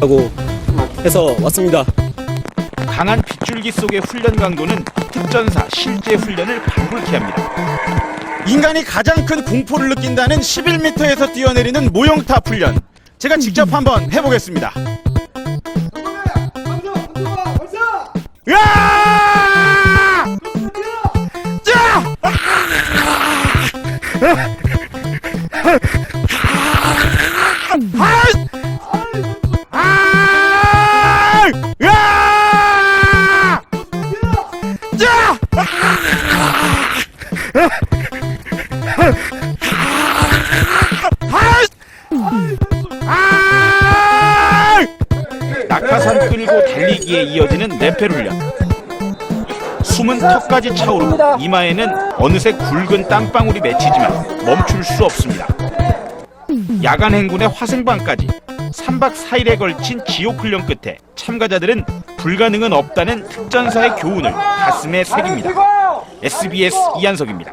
하고 해서 왔습니다. 강한 빗줄기 속의 훈련 강도는 특전사 실제 훈련을 방불케 합니다. 인간이 가장 큰 공포를 느낀다는 11m에서 뛰어내리는 모형탑 훈련. 제가 직접 한번 해보겠습니다. 으아! 자! 낙하산 끌고 달리기에 이어지는 훈련. 숨은 턱까지 차오르고 이마에는 어느새 굵은 땀방울이 맺히지만 멈출 수 없습니다. 야간 행군의 화생방까지 3박 4일에 걸친 지옥 훈련 끝에 참가자들은 불가능은 없다는 특전사의 교훈을 가슴에 새깁니다. SBS 이한석입니다.